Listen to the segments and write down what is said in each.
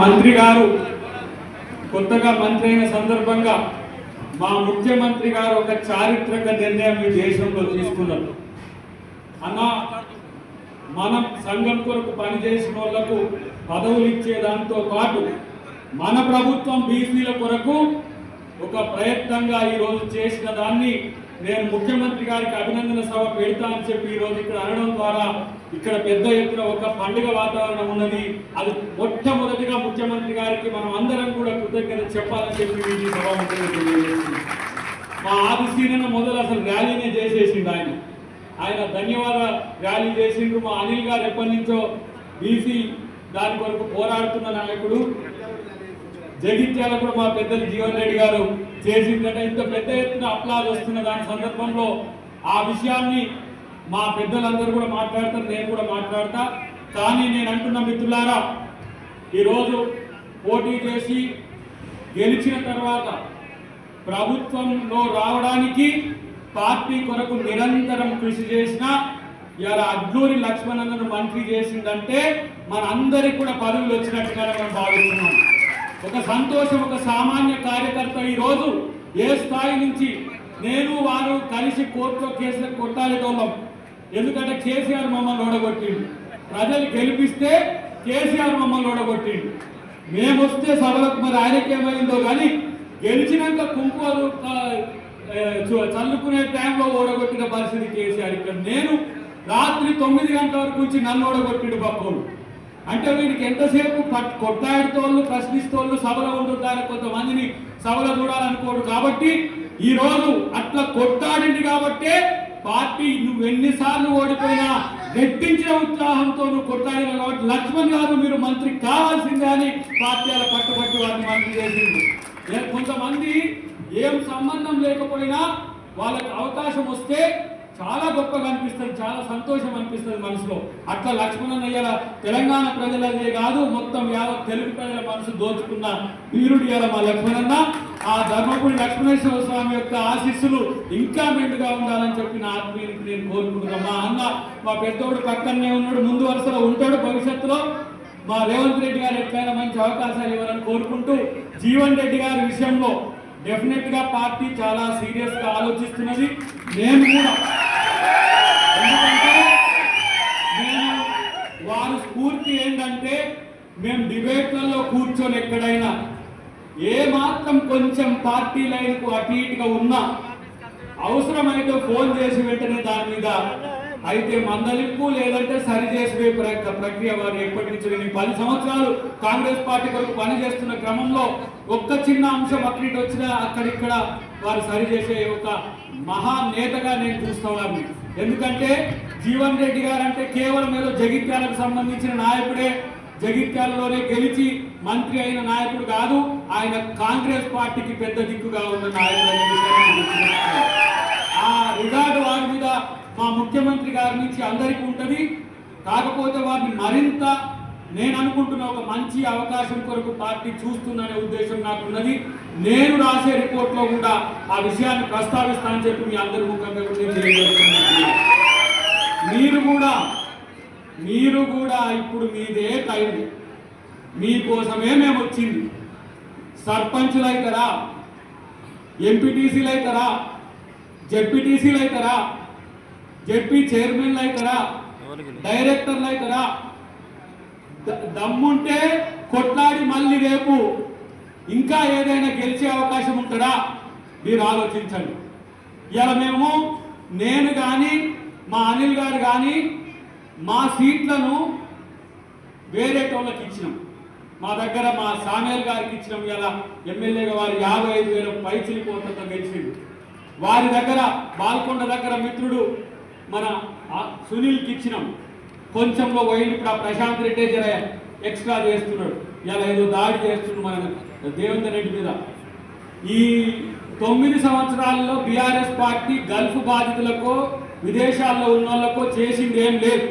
మంత్రి గారు కొత్తగా మంత్రి అయిన సందర్భంగా మా ముఖ్యమంత్రి గారు ఒక చారిత్రక నిర్ణయం ఈ దేశంలో తీసుకున్నారు. అన్న మనం సంఘం కొరకు పనిచేసిన వాళ్ళకు పదవులు ఇచ్చే దాంతో పాటు మన ప్రభుత్వం బీసీల కొరకు ఒక ప్రయత్నంగా ఈరోజు చేసిన దాన్ని నేను ముఖ్యమంత్రి గారికి అభినందన సభ పెడతా అని చెప్పి ఈరోజు ఇక్కడ అనడం ద్వారా ఇక్కడ పెద్ద ఎత్తున ఒక పండుగ వాతావరణం ఉన్నది. అది మొట్టమొదటిగా ముఖ్యమంత్రి గారికి మనం అందరం కూడా కృతజ్ఞత చెప్పాలని చెప్పి ఈ సభ మా ఆదిశీలన మొదలు అసలు ర్యాలీనే చేసేసిండు ఆయన. ఆయన ధన్యవాద ర్యాలీ చేసిండ్రు మా అనిల్ గారు ఎప్పటి నుంచో బీసీ దాని కొరకు పోరాడుతున్న నాయకుడు. జగిత్యాల కూడా మా పెద్దలు జీవన్ రెడ్డి గారు చేసిందంటే ఇంత పెద్ద ఎత్తున అప్లాజ్ వస్తున్న దాని సందర్భంలో ఆ విషయాన్ని మా పెద్దలందరూ కూడా మాట్లాడతారు నేను కూడా మాట్లాడతా. కానీ నేను అంటున్న మిత్రులారా ఈరోజు పోటీ చేసి గెలిచిన తర్వాత ప్రభుత్వంలో రావడానికి పార్టీ కొరకు నిరంతరం కృషి చేసిన ఇలా అడ్లూరి లక్ష్మణను మంత్రి చేసిందంటే మన అందరికి కూడా పదవులు వచ్చినట్టుగా మనం భావిస్తున్నాం. ఒక సంతోషం ఒక సామాన్య కార్యకర్త ఈరోజు ఏ స్థాయి నుంచి నేను వారు కలిసి కోర్టులో కేసులు కొట్టాలేటోళ్ళం. ఎందుకంటే కేసీఆర్ మమ్మల్ని ఓడగొట్టిండు. ప్రజలు గెలిపిస్తే కేసీఆర్ మమ్మల్ని ఓడగొట్టిండు. మేము వస్తే సభలకు మరి ఆయనకి కానీ గెలిచినాక కుంకుమలు చల్లుకునే టైంలో ఓడగొట్టిన పరిస్థితి కేసీఆర్ ఇక్కడ. నేను రాత్రి తొమ్మిది గంటల వరకు వచ్చి నన్ను ఓడగొట్టిండు పక్కోడు అంటే వీడికి ఎంతసేపు పట్- కొట్టాడుతోళ్ళు ప్రశ్నిస్తోళ్ళు సభలో ఉంటుంటారు కొంతమందిని సభలో చూడాలనుకోడు కాబట్టి ఈ రోజు అట్లా కొట్టాడింది కాబట్టే పార్టీ నువ్వు ఎన్నిసార్లు ఓడిపోయినా రెట్టించిన ఉత్సాహంతో నువ్వు కొట్టాడిన కాబట్టి లక్ష్మణ్ గారు మీరు మంత్రి కావాల్సిందే అని పార్టీ అలా పట్టుబట్టి వారిని మంత్రి చేసింది. కొంతమంది ఏం సంబంధం లేకపోయినా వాళ్ళకి అవకాశం వస్తే చాలా గొప్పగా అనిపిస్తుంది చాలా సంతోషం అనిపిస్తుంది మనసులో. అట్లా లక్ష్మణన్ తెలంగాణ ప్రజలదే కాదు మొత్తం యావత్ తెలుగు ప్రజల మనసు దోచుకున్న వీరుడు మా లక్ష్మణన్న. ఆ ధర్మపురి లక్ష్మణేశ్వర స్వామి యొక్క ఆశీస్సులు ఇంకా మెండుగా ఉండాలని చెప్పి నా ఆత్మీయునికి నేను కోరుకుంటున్నాను మా అన్న మా పెద్దోడు పక్కనే ఉన్నాడు ముందు వరుసలో ఉంటాడు భవిష్యత్తులో. మా రేవంత్ రెడ్డి గారు ఎట్లయినా మంచి అవకాశాలు ఇవ్వాలని కోరుకుంటూ జీవన్ రెడ్డి గారి విషయంలో డెఫినెట్గా పార్టీ చాలా సీరియస్గా ఆలోచిస్తున్నది. నేను కూడా. ఎందుకంటే నేను వారి స్ఫూర్తి ఏంటంటే మేము డిబేట్లలో కూర్చొని ఎక్కడైనా ఏ మాత్రం కొంచెం పార్టీ లైన్కు అటు ఇటుగా ఉన్నా అవసరమైతే ఫోన్ చేసి వెంటనే దాని మీద అయితే మందలింపు లేదంటే సరి చేసే ప్రక్రియ వారు ఎప్పటి నుంచి నేను పది సంవత్సరాలు కాంగ్రెస్ పార్టీ కొరకు పనిచేస్తున్న క్రమంలో ఒక్క చిన్న అంశం అక్కడికి వచ్చినా అక్కడిక్కడ వారు సరి చేసే ఒక మహా నేతగా నేను చూస్తున్నాను ఎందుకంటే జీవన్ రెడ్డి గారు అంటే కేవలం ఏదో జగిత్యాలకు సంబంధించిన నాయకుడే జగిత్యాలలోనే గెలిచి మంత్రి అయిన నాయకుడు కాదు ఆయన కాంగ్రెస్ పార్టీకి పెద్ద దిక్కుగా ఉన్న నాయకుడు ఆ రిగార్డు వారి మీద మా ముఖ్యమంత్రి గారి నుంచి అందరికీ ఉంటుంది. కాకపోతే వారిని మరింత నేను అనుకుంటున్న ఒక మంచి అవకాశం కొరకు పార్టీ చూస్తుందనే ఉద్దేశం నాకు ఉన్నది నేను రాసే రిపోర్ట్లో కూడా ఆ విషయాన్ని ప్రస్తావిస్తానని చెప్పి మీ అందరి ముఖంగా మీరు కూడా మీరు కూడా ఇప్పుడు మీదే టైం. మీకోసమే మేము వచ్చింది. సర్పంచులు అవుతారా ఎంపీటీసీలు అవుతారా జెడ్పీటీసీలు అవుతారా జెడ్పీ చైర్మన్లు అవుతారా డైరెక్టర్లు అవుతారా ద- దమ్ముంటే కొట్లాడి మళ్ళీ రేపు ఇంకా ఏదైనా గెలిచే అవకాశం ఉంటుందా మీరు ఆలోచించండి. ఇలా మేము నేను కానీ మా అనిల్ గారు కానీ మా సీట్లను వేరే టోళ్ళకి ఇచ్చినాం. మా దగ్గర మా సామేల్ గారికి ఇచ్చినాం. ఇలా ఎమ్మెల్యేగా వారు యాభై ఐదు వేల పైచిలి కోట్లతో గెలిచిండు. వారి దగ్గర బాల్కొండ దగ్గర మిత్రుడు మన సునీల్కి ఇచ్చినాం. కొంచెంలో పోయింది ఇప్పుడు ఆ ప్రశాంత్ రెడ్డి జర ఎక్స్ట్రా చేస్తున్నాడు. ఇలా ఏదో దాడి చేస్తున్నాడు మన దేవేందర్ రెడ్డి మీద. ఈ తొమ్మిది సంవత్సరాల్లో బీఆర్ఎస్ పార్టీ గల్ఫ్ బాధితులకు విదేశాల్లో ఉన్న వాళ్ళకు చేసింది ఏం లేదు.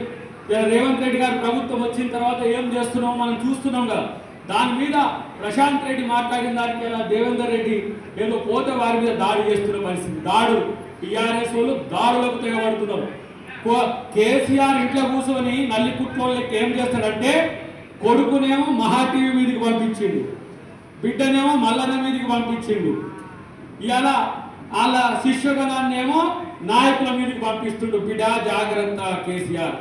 ఇలా రేవంత్ రెడ్డి గారు ప్రభుత్వం వచ్చిన తర్వాత ఏం చేస్తున్నామో మనం చూస్తున్నాం కదా. దాని మీద ప్రశాంత్ రెడ్డి మాట్లాడిన దానికి ఇలా దేవేందర్ రెడ్డి ఏదో పోతే వారి మీద దాడి చేస్తున్న పరిస్థితి. దాడు టీఆర్ఎస్ వాళ్ళు దారులకు తెగబడుతున్నారు. కో- కేసీఆర్ ఇంట్లో కూర్చొని నల్లి కుట్లోళ్ళకి ఏం చేస్తాడంటే కొడుకునేమో మహా టీవీ మీదకి పంపించిండు. బిడ్డనేమో మల్లన్న మీదకి పంపించిండు. ఇలా వాళ్ళ శిష్యగణాన్ని ఏమో నాయకుల మీదకి పంపిస్తుండు. బిడ్డ జాగ్రత్త కేసీఆర్.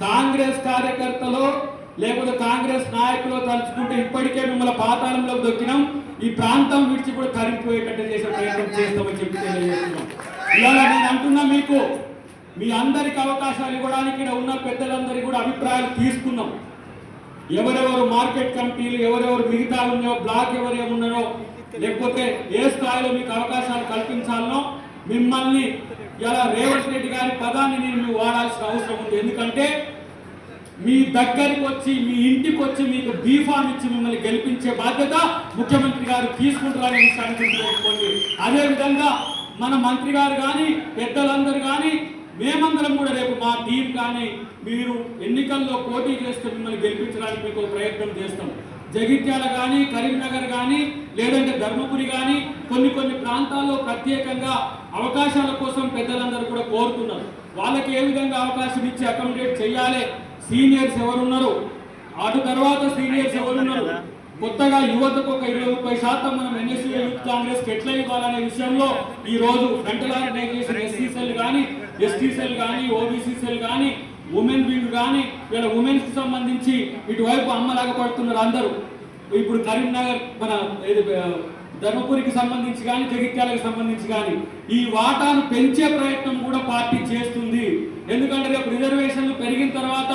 కాంగ్రెస్ కార్యకర్తలు లేకపోతే కాంగ్రెస్ నాయకులు తలుచుకుంటే ఇప్పటికే మిమ్మల్ని పాతాళంలోకి దొక్కినాం. ఈ ప్రాంతం విడిచి కూడా కరిగిపోయేటట్టు చేసే ప్రయత్నం చేస్తామని చెప్పి తెలియజేస్తున్నాం. ఇవాళ నేను అంటున్నా మీకు మీ అందరికి అవకాశాలు ఇవ్వడానికి ఉన్న పెద్దలందరికీ కూడా అభిప్రాయాలు తీసుకున్నాం ఎవరెవరు మార్కెట్ కమిటీలు ఎవరెవరు మిగతా ఉన్నాయో బ్లాక్ ఎవరు ఏమున్నారో లేకపోతే ఏ స్థాయిలో మీకు అవకాశాలు కల్పించాలనో మిమ్మల్ని ఇలా రేవంత్ రెడ్డి గారి పదాన్ని నేను మీకు వాడాల్సిన అవసరం ఉంది. ఎందుకంటే మీ దగ్గరికి వచ్చి మీ ఇంటికి వచ్చి మీకు బీఫామ్ ఇచ్చి మిమ్మల్ని గెలిపించే బాధ్యత ముఖ్యమంత్రి గారు తీసుకుంటారని విషయాన్ని గుర్తుపెట్టుకోండి అదే విధంగా మన మంత్రి గారు కానీ పెద్దలందరూ కానీ మేమందరం కూడా రేపు మా టీం కానీ మీరు ఎన్నికల్లో పోటీ చేస్తే మిమ్మల్ని గెలిపించడానికి మీకు ప్రయత్నం చేస్తాం. జగిత్యాల కానీ కరీంనగర్ కానీ లేదంటే ధర్మపురి కానీ కొన్ని కొన్ని ప్రాంతాల్లో ప్రత్యేకంగా అవకాశాల కోసం పెద్దలందరూ కూడా కోరుతున్నారు. వాళ్ళకి ఏ విధంగా అవకాశం ఇచ్చి అకామిడేట్ చేయాలి? సీనియర్స్ ఎవరున్నారు? అటు తర్వాత సీనియర్స్ ఎవరున్నారు? కొత్తగా యువతకు ఒక ఇరవై ముప్పై శాతం మనం ఎన్ఎస్యూ యూత్ కాంగ్రెస్ ఎట్లా ఇవ్వాలనే విషయంలో ఈ రోజు ఫ్రంటల్ ఆర్గనైజేషన్ ఎస్సీ సెల్ కానీ ఎస్టీ సెల్ కానీ ఓబీసీ సెల్ కానీ ఉమెన్ వింగ్ కానీ వీళ్ళ ఉమెన్స్కి సంబంధించి ఇటువైపు అమ్మలాగా పడుతున్నారు అందరూ. ఇప్పుడు కరీంనగర్ మన ధర్మపురికి సంబంధించి కానీ జగిత్యాలకు సంబంధించి కానీ ఈ వాటాను పెంచే ప్రయత్నం కూడా పార్టీ చేస్తుంది. ఎందుకంటే రేపు రిజర్వేషన్లు పెరిగిన తర్వాత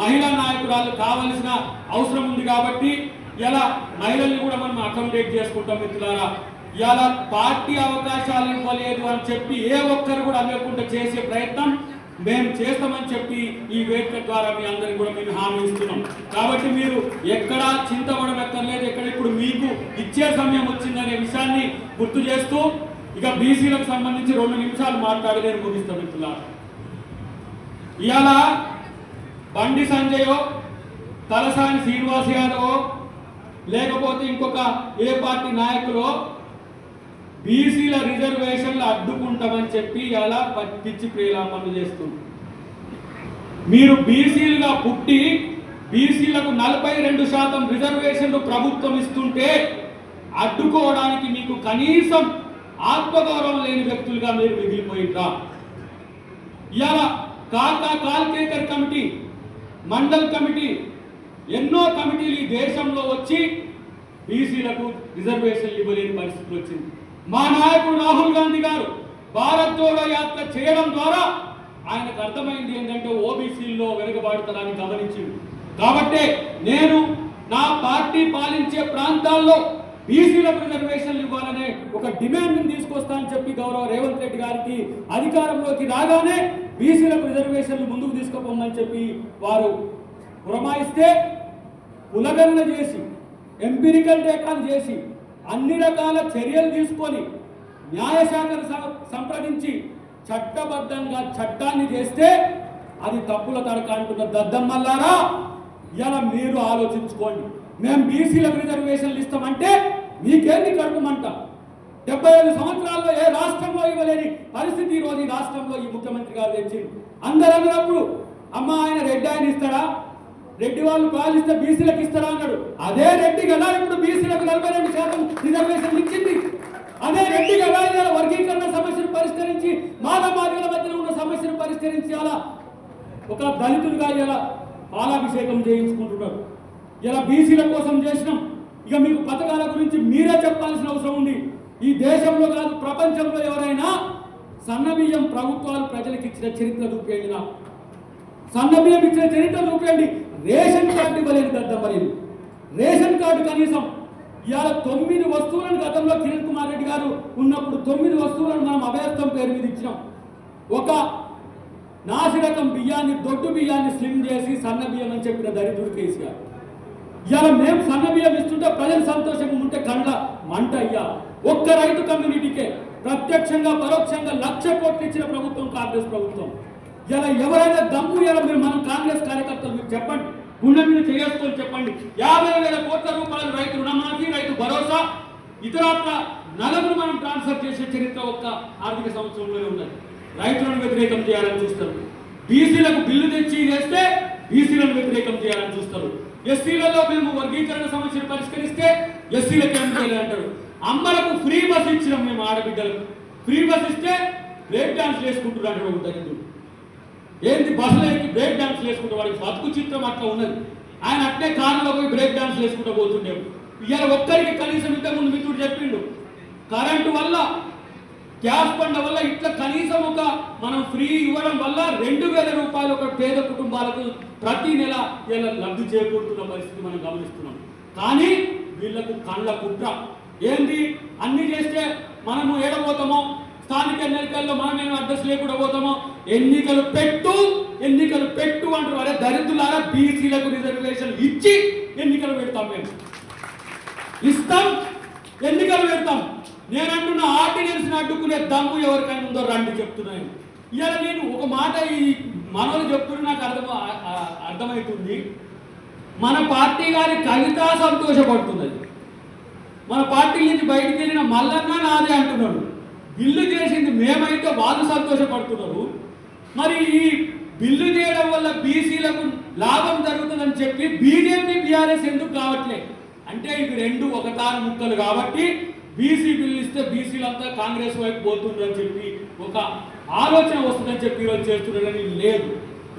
మహిళా నాయకురాలు కావలసిన అవసరం ఉంది కాబట్టి ఇలా మహిళల్ని కూడా మనం అకామిడేట్ చేసుకుంటాం మిత్రులారా. ఇలా పార్టీ అవకాశాలు ఇవ్వలేదు అని చెప్పి ఏ ఒక్కరు కూడా అనకుండా చేసే ప్రయత్నం మేము చేస్తామని చెప్పి ఈ వేదిక ద్వారా మీ అందరికి కూడా మేము హామీ ఇస్తున్నాం. కాబట్టి మీరు ఎక్కడా చింతపడనక్కర్లేదు ఎక్కడ ఇప్పుడు మీకు ఇచ్చే సమయం వచ్చిందనే విషయాన్ని గుర్తు చేస్తూ ఇక బీసీలకు సంబంధించి రెండు నిమిషాలు మాట్లాడి నేను ముగిస్తాను మిత్రులారా. ఇవాళ బండి సంజయో తలసాని శ్రీనివాస్ యాదవ్ లేకపోతే ఇంకొక ఏ పార్టీ నాయకులో బీసీల రిజర్వేషన్లు అడ్డుకుంటామని చెప్పి అలా పిచ్చి ప్రేలాపనలు చేస్తుంది మీరు బీసీలుగా పుట్టి బీసీలకు నలభై రెండు శాతం రిజర్వేషన్లు ప్రభుత్వం ఇస్తుంటే అడ్డుకోవడానికి మీకు కనీసం ఆత్మగౌరవం లేని వ్యక్తులుగా మీరు మిగిలిపోయిందా ఇవాళ కాకా కాల్కేకర్ కమిటీ మండల్ కమిటీ ఎన్నో కమిటీలు ఈ దేశంలో వచ్చి బీసీలకు రిజర్వేషన్లు ఇవ్వలేని పరిస్థితి వచ్చింది. మా నాయకుడు రాహుల్ గాంధీ గారు భారత్ జోడో యాత్ర చేయడం ద్వారా ఆయనకు అర్థమైంది ఏంటంటే ఓబీసీల్లో వెనుకబాటుతనాన్ని గమనించింది. కాబట్టే నేను నా పార్టీ పాలించే ప్రాంతాల్లో బీసీలకు రిజర్వేషన్లు ఇవ్వాలనే ఒక డిమాండ్ తీసుకొస్తానని చెప్పి గౌరవ రేవంత్ రెడ్డి గారికి అధికారంలోకి రాగానే బీసీలకు రిజర్వేషన్లు ముందుకు తీసుకుపోమని చెప్పి వారు పురమాయిస్తే ఉలగన్న చేసి ఎంపిరికల్ డేటాలు చేసి అన్ని రకాల చర్యలు తీసుకొని న్యాయశాఖను సం- సంప్రదించి చట్టబద్ధంగా చట్టాన్ని చేస్తే అది తప్పుల తడక అంటున్న దద్దమ్మల్లారా? ఇలా మీరు ఆలోచించుకోండి. మేము బీసీలకు రిజర్వేషన్లు ఇస్తామంటే మీకేంది కడుపుమంట డెబ్బై ఐదు సంవత్సరాల్లో ఏ రాష్ట్రంలో ఇవ్వలేని పరిస్థితి ఈరోజు రోజు ఈ రాష్ట్రంలో ఈ ముఖ్యమంత్రి గారు తెచ్చింది అందరూ అన్నప్పుడు అమ్మ ఆయన రెడ్డి ఆయన ఇస్తాడా? రెడ్డి వాళ్ళు పాలిస్తే బీసీలకు ఇస్తారా అన్నాడు. అదే రెడ్డి కదా ఇప్పుడు బీసీలకు నలభై రెండు శాతం రిజర్వేషన్ ఇచ్చింది. అదే రెడ్డి కదా వర్గీకరణ సమస్యను పరిష్కరించి మానవాదిల మధ్యన ఉన్న సమస్యను పరిష్కరించి అలా ఒక దళితులుగా ఇలా పాలాభిషేకం చేయించుకుంటున్నారు ఇలా బీసీల కోసం చేసినాం. ఇక మీకు పథకాల గురించి మీరే చెప్పాల్సిన అవసరం ఉంది. ఈ దేశంలో కాదు ప్రపంచంలో ఎవరైనా సన్నబియ్యం ప్రభుత్వాలు ప్రజలకు ఇచ్చిన చరిత్ర చూపేయండి నాకు. సన్నబియ్యం ఇచ్చిన చరిత్ర చూపేయండి. రేషన్ కార్డు ఇవ్వలేదు దద్దమ్మలేదు రేషన్ కార్డు కనీసం ఇవాళ తొమ్మిది వస్తువులను గతంలో కిరణ్ కుమార్ రెడ్డి గారు ఉన్నప్పుడు తొమ్మిది వస్తువులను మనం అభయస్థం పేరు మీద ఇచ్చినాం. ఒక నాసిరకం బియ్యాన్ని దొడ్డు బియ్యాన్ని స్లిమ్ చేసి సన్న బియ్యం అని చెప్పిన దరిద్రుడు కేసీఆర్. ఇవాళ మేము సన్న బియ్యం ఇస్తుంటే ప్రజలు సంతోషంగా ఉంటే కండ్ల మంట అయ్యా. ఒక్క రైతు కమ్యూనిటీకే ప్రత్యక్షంగా పరోక్షంగా లక్ష కోట్లు ఇచ్చిన ప్రభుత్వం కాంగ్రెస్ ప్రభుత్వం. ఇలా ఎవరైనా దమ్ము ఇలా మీరు మనం కాంగ్రెస్ కార్యకర్తలు మీరు చెప్పండి. గుండె మీద చేసుకొని చెప్పండి. యాభై వేల కోట్ల రూపాయలు రైతు రుణమాఫీ రైతు భరోసా ఇతరత్ర నగదును మనం ట్రాన్స్ఫర్ చేసే చరిత్ర ఒక్క ఆర్థిక సంవత్సరంలోనే ఉన్నది. రైతులను వ్యతిరేకం చేయాలని చూస్తారు. బీసీలకు బిల్లు తెచ్చి చేస్తే బీసీలను వ్యతిరేకం చేయాలని చూస్తారు. ఎస్సీలలో మేము వర్గీకరణ సమస్యను పరిష్కరిస్తే ఎస్సీలకు ఏం చేయాలంటారు అంటారు. అమ్మలకు ఫ్రీ బస్ ఇచ్చినాం మేము ఆడబిడ్డలకు. ఫ్రీ బస్ ఇస్తే బ్రేక్ డాన్స్ వేసుకుంటున్నారు ఒక దరిద్రుడు ఏంది బస్సులో ఎక్కి బ్రేక్ డాన్స్ వేసుకుంటే వాడికి బతుకు చిత్రం అట్లా ఉన్నది? ఆయన అట్టే కారులో పోయి బ్రేక్ డాన్స్ వేసుకుంటూ పోతుండేవు ఇవాళ ఒక్కరికి కనీసం ఇంత ముందు మిత్రుడు చెప్పిండు కరెంటు వల్ల గ్యాస్ బండ వల్ల ఇట్లా కనీసం ఒక మనం ఫ్రీ ఇవ్వడం వల్ల రెండు వేల రూపాయలు ఒక పేద కుటుంబాలకు ప్రతి నెల ఇలా లబ్ధి చేకూరుతున్న పరిస్థితి మనం గమనిస్తున్నాం. కానీ వీళ్ళకు కళ్ళ కుట్ర ఏంది? అన్ని చేస్తే మనము ఏడబోతామో? స్థానిక ఎన్నికల్లో మనమేం అడ్రస్ లేకుండా పోతామో? ఎన్నికలు పెట్టు ఎన్నికలు పెట్టు అంటారు. అరే దరిద్రులారా బీసీలకు రిజర్వేషన్ ఇచ్చి ఎన్నికలు పెడతాం మేము. ఇస్తాం ఎన్నికలు పెడతాం. నేను అంటున్న ఆర్డినెన్స్ అడ్డుకునే దమ్ము ఎవరికైనా ఉందో రండి చెప్తున్నాను ఇవాళ నేను ఒక మాట ఈ మనోళ్ళు చెప్తున్నా నాకు అర్థం అర్థమవుతుంది మన పార్టీ గారి కవిత సంతోషపడుతున్నది. మన పార్టీ నుంచి బయటికి వెళ్ళిన మల్లన్న నాదే అంటున్నాడు. బిల్లు చేసింది మేమైతే వాళ్ళు సంతోషపడుతున్నారు. మరి ఈ బిల్లు చేయడం వల్ల బీసీలకు లాభం జరుగుతుందని చెప్పి బీజేపీ బీఆర్ఎస్ ఎందుకు కావట్లేదు అంటే ఇవి రెండు ఒకతారు ముక్కలు కాబట్టి బీసీ బిల్లు ఇస్తే బీసీలంతా కాంగ్రెస్ వైపు పోతుందని చెప్పి ఒక ఆలోచన వస్తుందని చెప్పి ఈరోజు చేస్తున్నారని లేదు.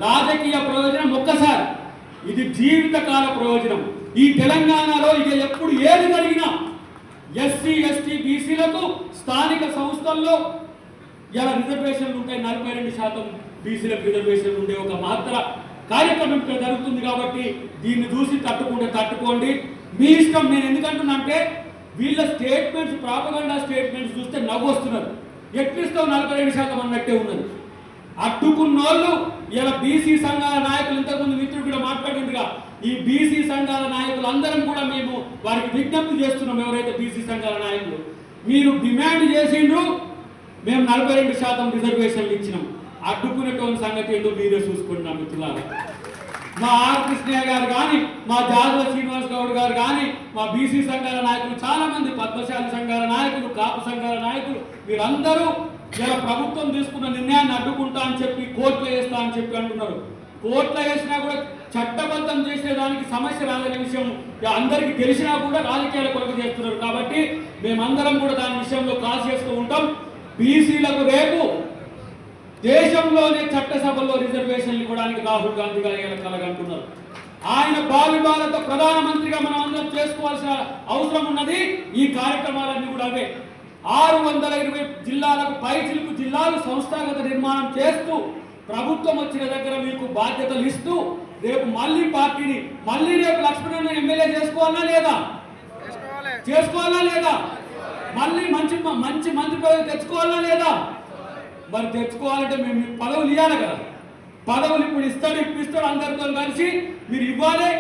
రాజకీయ ప్రయోజనం ఒక్కసారి. ఇది జీవితకాల ప్రయోజనం. ఈ తెలంగాణలో ఇక ఎప్పుడు ఏది జరిగినా ఎస్సీ ఎస్టీ బీసీలకు స్థానిక సంస్థల్లో ఇలా రిజర్వేషన్లు ఉంటాయి నలభై రెండు శాతం బీసీలకు రిజర్వేషన్లు ఉండే ఒక మాత్ర కార్యక్రమం ఇక్కడ జరుగుతుంది కాబట్టి దీన్ని చూసి తట్టుకుంటే తట్టుకోండి. మీ ఇష్టం నేను ఎందుకంటున్నా అంటే వీళ్ళ స్టేట్మెంట్స్ ప్రాపగండా స్టేట్మెంట్స్ చూస్తే నవ్వు వస్తున్నారు ఎట్లిస్తావు నలభై రెండు శాతం అన్నట్టే ఉన్నది. అడ్డుకున్నోళ్ళు ఇలా బీసీ సంఘాల నాయకులు ఇంతకుముందు మిత్రుడు కూడా మాట్లాడిందిగా ఈ బీసీ సంఘాల నాయకులు అందరం కూడా మేము వారికి విజ్ఞప్తి చేస్తున్నాం ఎవరైతే బీసీ సంఘాల నాయకులు. మీరు డిమాండ్ చేసిండ్రు మేము నలభై రెండు శాతం రిజర్వేషన్లు ఇచ్చినాం. అడ్డుకునేటువంటి సంగతి ఏంటో మీరే చూసుకుంటున్నాం మిత్రులారా. మా ఆర్ కృష్ణయ్య గారు కానీ మా జాదవ శ్రీనివాస్ గౌడ్ గారు కానీ మా బీసీ సంఘాల నాయకులు చాలా మంది పద్మశాలి సంఘాల నాయకులు కాపు సంఘాల నాయకులు వీరందరూ ఇలా ప్రభుత్వం తీసుకున్న నిర్ణయాన్ని అడ్డుకుంటా అని చెప్పి కోర్టులో వేస్తా అని చెప్పి అంటున్నారు. కోర్టులో వేసినా కూడా చట్టబద్ధం చేసేదానికి సమస్య రాదనే విషయం అందరికీ తెలిసినా కూడా రాజకీయాల కొరకు చేస్తున్నారు. కాబట్టి మేమందరం కూడా దాని విషయంలో కాల్ చేస్తూ ఉంటాం. బీసీలకు రేపు దేశంలోనే చట్టసభలో రిజర్వేషన్లు ఇవ్వడానికి రాహుల్ గాంధీ గారు ఇలా కలగంటున్నారు ఆయన భావి ప్రధానమంత్రిగా మనం అందరం చేసుకోవాల్సిన అవసరం ఉన్నది. ఈ కార్యక్రమాలన్నీ కూడా అవే. ఆరు వందల ఇరవై జిల్లాలకు పైచిలుకు జిల్లాలు సంస్థాగత నిర్మాణం చేస్తూ ప్రభుత్వం వచ్చిన దగ్గర మీకు బాధ్యతలు ఇస్తూ రేపు మళ్ళీ పార్టీని మళ్ళీ రేపు లక్ష్మణ్ ఎమ్మెల్యే చేసుకోవాలా లేదా? చేసుకోవాలా. లేదా? మళ్ళీ మంచి మంచి మంత్రి పదవి తెచ్చుకోవాలా లేదా? మరి తెచ్చుకోవాలంటే మేము మీకు పదవులు ఇవ్వాలి కదా. పదవులు ఇప్పుడు ఇస్తాడు ఇప్పిస్తాడు అందరితో కలిసి మీరు ఇవ్వాలి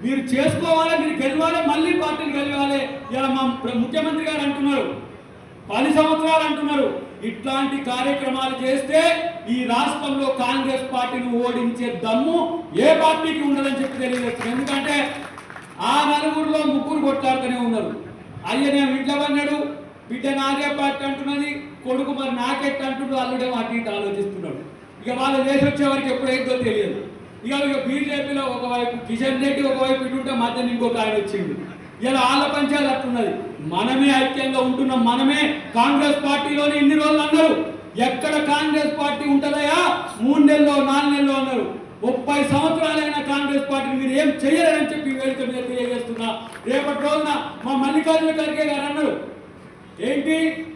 మీరు చేసుకోవాలి మీరు గెలవాలి మళ్ళీ పార్టీని గెలవాలి. ఇలా మా ముఖ్యమంత్రి గారు అంటున్నారు. పది సంవత్సరాలు అంటున్నారు. ఇట్లాంటి కార్యక్రమాలు చేస్తే ఈ రాష్ట్రంలో కాంగ్రెస్ పార్టీని ఓడించే దమ్ము ఏ పార్టీకి ఉండదని చెప్పి తెలియజేస్తుంది ఎందుకంటే ఆ నలుగురిలో ముగ్గురు కొట్లాడుతూనే ఉన్నారు. అయ్యనేమో ఇంట్లో అన్నాడు బిడ్డ నాదే పార్టీ అంటున్నది కొడుకు మరి నాకెట్ అంటున్నాడు అల్లుడే వాటి ఆలోచిస్తున్నాడు. ఇక వాళ్ళు చేసి వచ్చేవారికి ఎప్పుడైందో తెలియదు. ఇక ఇక బీజేపీలో ఒకవైపు కిషన్ రెడ్డి ఒకవైపు ఇటు ఉంటే మధ్యన ఇంకొక ఆయన వచ్చింది ఇలా ఆళ్ళ అట్టున్నది మనమే ఐక్యంగా ఉంటున్నాం. మనమే కాంగ్రెస్ పార్టీలోనే ఇన్ని రోజులు అన్నారు. ఎక్కడ కాంగ్రెస్ పార్టీ ఉంటుందయా మూడు నెలలో నాలుగు నెలలో అన్నారు. ముప్పై సంవత్సరాలైన కాంగ్రెస్ పార్టీని మీరు ఏం చేయలేరని చెప్పి వేడుక మీద తెలియజేస్తున్నా. రేపటి రోజున మా మల్లికార్జున ఖర్గే గారు అన్నారు. ఏంటి?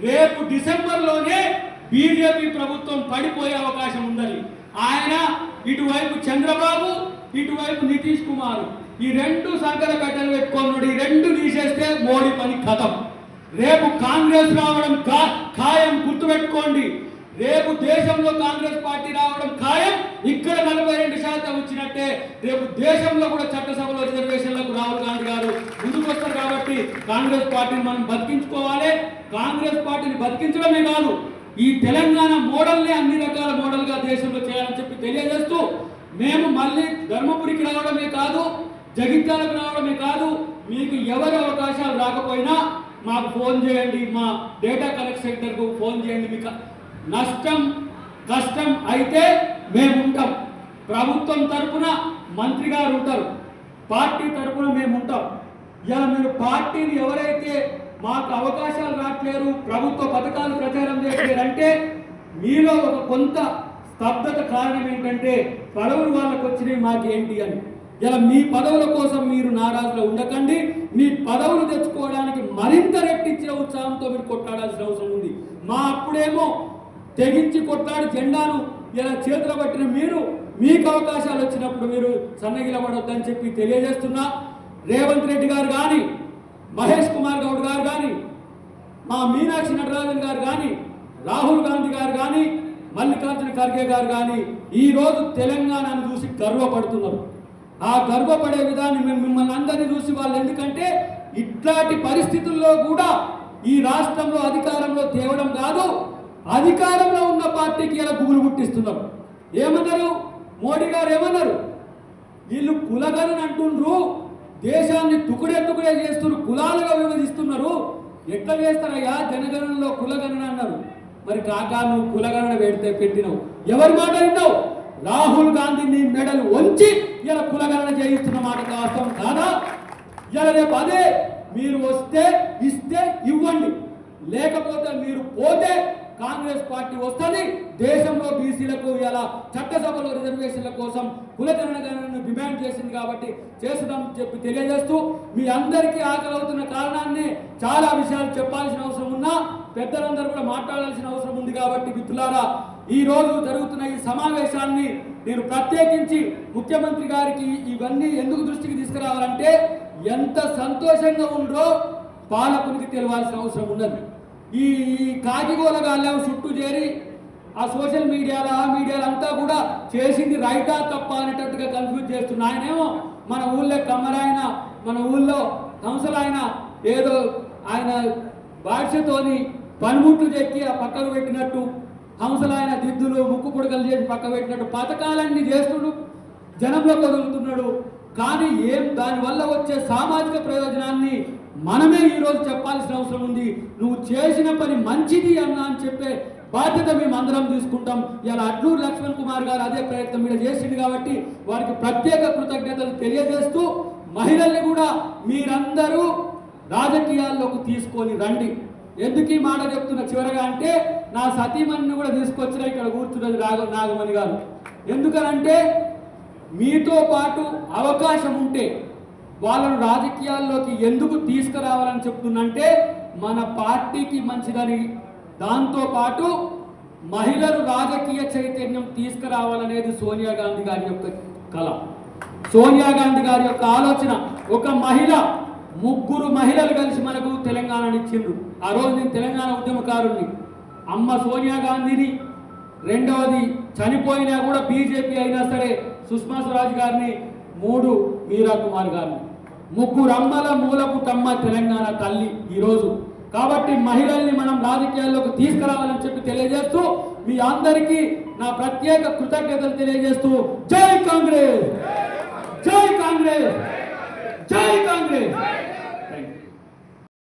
రేపు డిసెంబర్లోనే బీజేపీ ప్రభుత్వం పడిపోయే అవకాశం ఉందని. ఆయన ఇటువైపు చంద్రబాబు ఇటువైపు నితీష్ కుమార్. ఈ రెండు సంకర కట్టలు పెట్టుకున్నాడు ఈ రెండు తీసేస్తే మోడీ పని కథం. రేపు కాంగ్రెస్ రావడం ఖా- ఖాయం గుర్తుపెట్టుకోండి. రేపు దేశంలో కాంగ్రెస్ పార్టీ రావడం ఖాయం. ఇక్కడ నలభై రెండు శాతం వచ్చినట్టే రేపు దేశంలో కూడా చట్టసభలో రిజర్వేషన్లకు రాహుల్ గాంధీ గారు ముందుకు వస్తారు కాబట్టి కాంగ్రెస్ పార్టీని మనం బతికించుకోవాలి. కాంగ్రెస్ పార్టీని బతికించడమే కాదు ఈ తెలంగాణ మోడల్ని అన్ని రకాల మోడల్గా దేశంలో చేయాలని చెప్పి తెలియజేస్తూ మేము మళ్ళీ ధర్మపురికి రావడమే కాదు జగిత్యాలకు రావడమే కాదు మీకు ఎవరి అవకాశాలు రాకపోయినా మాకు ఫోన్ చేయండి మా డేటా కలెక్ట్ సెంటర్కు ఫోన్ చేయండి. మీకు నష్టం కష్టం అయితే మేము ఉంటాం. ప్రభుత్వం తరపున మంత్రి గారు ఉంటారు. పార్టీ తరపున మేము ఉంటాం. ఇలా మీరు పార్టీని ఎవరైతే మాకు అవకాశాలు రావట్లేరు ప్రభుత్వ పథకాలు ప్రచారం చేయట్లేరు మీలో ఒక కొంత స్తబ్దత కారణం ఏంటంటే పదవులు వాళ్ళకు వచ్చినాయి మాకేంటి అని. ఇలా మీ పదవుల కోసం మీరు నారాజులో ఉండకండి. మీ పదవులు తెచ్చుకోవడానికి మరింత రెట్టించిన ఉత్సాహంతో మీరు కొట్లాడాల్సిన అవసరం ఉంది. మా అప్పుడేమో తెగించి కొట్లాడి జెండాను ఇలా చేతులు పట్టిన మీరు మీకు అవకాశాలు వచ్చినప్పుడు మీరు సన్నగిలబడొద్దని చెప్పి తెలియజేస్తున్నా. రేవంత్ రెడ్డి గారు కానీ మహేష్ కుమార్ గౌడ్ గారు కానీ మా మీనాక్షి నటరాజన్ గారు కానీ రాహుల్ గాంధీ గారు కానీ మల్లికార్జున ఖర్గే గారు కానీ ఈరోజు తెలంగాణను చూసి గర్వపడుతున్నారు. ఆ గర్వపడే విధాన్ని మేము మిమ్మల్ని అందరినీ చూసి వాళ్ళు ఎందుకంటే ఇట్లాంటి పరిస్థితుల్లో కూడా ఈ రాష్ట్రంలో అధికారంలో తేవడం కాదు అధికారంలో ఉన్న పార్టీకి ఇలా గుగులు పుట్టిస్తున్నాం. ఏమన్నారు? మోడీ గారు ఏమన్నారు? వీళ్ళు కులగణన అంటుండ్రు దేశాన్ని తుకుడే తుకుడే చేస్తున్నారు కులాలుగా విభజిస్తున్నారు. ఎట్లా చేస్తారయ్యా? జనగణనలో కులగణన అన్నారు. మరి కాకా నువ్వు కులగణన పెడితే పెట్టినావు. ఎవరి మాట విన్నావు? రాహుల్ గాంధీని మెడలు వంచి ఇలా కులగణన చేయిస్తున్న మాట వాస్తవం కాదా? ఇలా రేపు అదే మీరు వస్తే ఇస్తే ఇవ్వండి. లేకపోతే మీరు పోతే కాంగ్రెస్ పార్టీ వస్తుంది. దేశంలో బీసీలకు ఇలా చట్టసభలో రిజర్వేషన్ల కోసం కులగణనను డిమాండ్ చేసింది కాబట్టి చేస్తున్నాం చెప్పి తెలియజేస్తూ మీ అందరికీ ఆకలి అవుతున్న కారణాన్ని చాలా విషయాలు చెప్పాల్సిన అవసరం ఉన్నా పెద్దలందరూ కూడా మాట్లాడాల్సిన అవసరం ఉంది కాబట్టి మిత్రులారా ఈ రోజు జరుగుతున్న ఈ సమావేశాన్ని నేను ప్రత్యేకించి ముఖ్యమంత్రి గారికి ఇవన్నీ ఎందుకు దృష్టికి తీసుకురావాలంటే ఎంత సంతోషంగా ఉండో పాలకునికి తెలియాల్సిన అవసరం ఉన్నది. ఈ ఈ గాల్యం చుట్టూ చేరి ఆ సోషల్ మీడియాలో ఆ మీడియాలో అంతా కూడా చేసింది రైటా తప్ప అనేటట్టుగా కన్ఫ్యూజ్ చేస్తున్నా. ఆయనేమో మన ఊళ్ళో కమ్మరాయన మన ఊళ్ళో కంసలాయన ఏదో ఆయన భాషతోని పనిముట్లు చెక్కి ఆ పక్కకు పెట్టినట్టు అంశలైన దిద్దులు ముక్కు పుడకలు చేసి పక్క పెట్టినట్టు పథకాలన్నీ చేస్తుడు. జనంలో కదులుతున్నాడు కానీ ఏం దానివల్ల వచ్చే సామాజిక ప్రయోజనాన్ని మనమే ఈరోజు చెప్పాల్సిన అవసరం ఉంది. నువ్వు చేసిన పని మంచిది అన్నా అని చెప్పే బాధ్యత మేము అందరం తీసుకుంటాం. ఇలా అడ్లూరు లక్ష్మణ్ కుమార్ గారు అదే ప్రయత్నం మీద చేసింది కాబట్టి వారికి ప్రత్యేక కృతజ్ఞతలు తెలియజేస్తూ మహిళల్ని కూడా మీరందరూ రాజకీయాల్లోకి తీసుకొని రండి. ఎందుకు ఈ మాట చెప్తున్న చివరగా అంటే నా సతీమణిని కూడా తీసుకొచ్చిన ఇక్కడ కూర్చున్నది నాగ నాగమణి గారు. ఎందుకనంటే మీతో పాటు అవకాశం ఉంటే వాళ్ళను రాజకీయాల్లోకి ఎందుకు తీసుకురావాలని చెప్తున్నంటే మన పార్టీకి మంచిదని. దాంతోపాటు మహిళలు రాజకీయ చైతన్యం తీసుకురావాలనేది సోనియా గాంధీ గారి యొక్క కళ. సోనియా గాంధీ గారి యొక్క ఆలోచన ఒక మహిళ ముగ్గురు మహిళలు కలిసి మనకు తెలంగాణనిచ్చిండ్రు ఆ రోజు నేను తెలంగాణ ఉద్యమకారుణ్ణి. అమ్మ సోనియా గాంధీని రెండవది చనిపోయినా కూడా బీజేపీ అయినా సరే సుష్మా స్వరాజ్ గారిని మూడు మీరా కుమార్ గారిని. ముగ్గురు అమ్మల మూలపు కమ్మ తెలంగాణ తల్లి ఈరోజు. కాబట్టి మహిళల్ని మనం రాజకీయాల్లోకి తీసుకురావాలని చెప్పి తెలియజేస్తూ మీ అందరికీ నా ప్రత్యేక కృతజ్ఞతలు తెలియజేస్తూ జై కాంగ్రెస్! జై కాంగ్రెస్! జై కాంగ్రెస్!